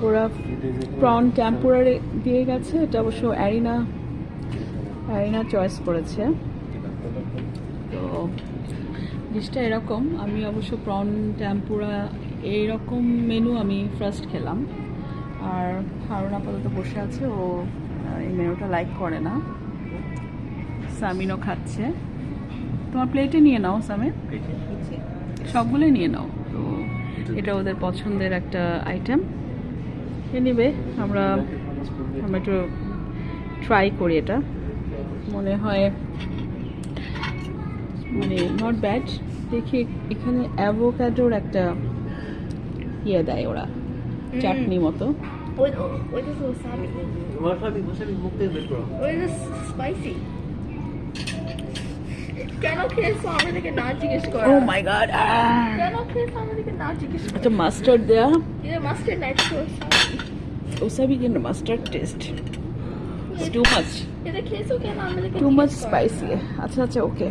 ওরা prawn temporary দিয়ে গেছে। এটা অবশ্য অ্যারিনা অ্যারিনা চয়েস করেছে। তো ডিশটা এরকম। আমি অবশ্য প্রন টেম্পুরা এইরকম মেনু আমি ফার্স্ট খেলাম। আর হারুন আপাতত বসে আছে। ও এই মেনুটা লাইক করে না। সামিনও খাচ্ছে। তোমার প্লেটে নিয়ে নাও সামিন। সবগুলোই নিয়ে নাও। তো এটা ওদের পছন্দের একটা আইটেম নিবে। আমরা আমরা একটু ট্রাই করি এটা। মনে হয় মানে নট ব্যাড দেখি এখানে অ্যাভোক্যাডোর একটা ইয়ে দেয় ওরা চাটনি মতো। মাস্টার্ড দেয়া। এটা মাস্টার্ড तो उसका भी ये मस्टर्ड टेस्ट। टू मच ये देखिए इसको क्या नाम है? टू मच स्पाइसी है। अच्छा अच्छा ओके.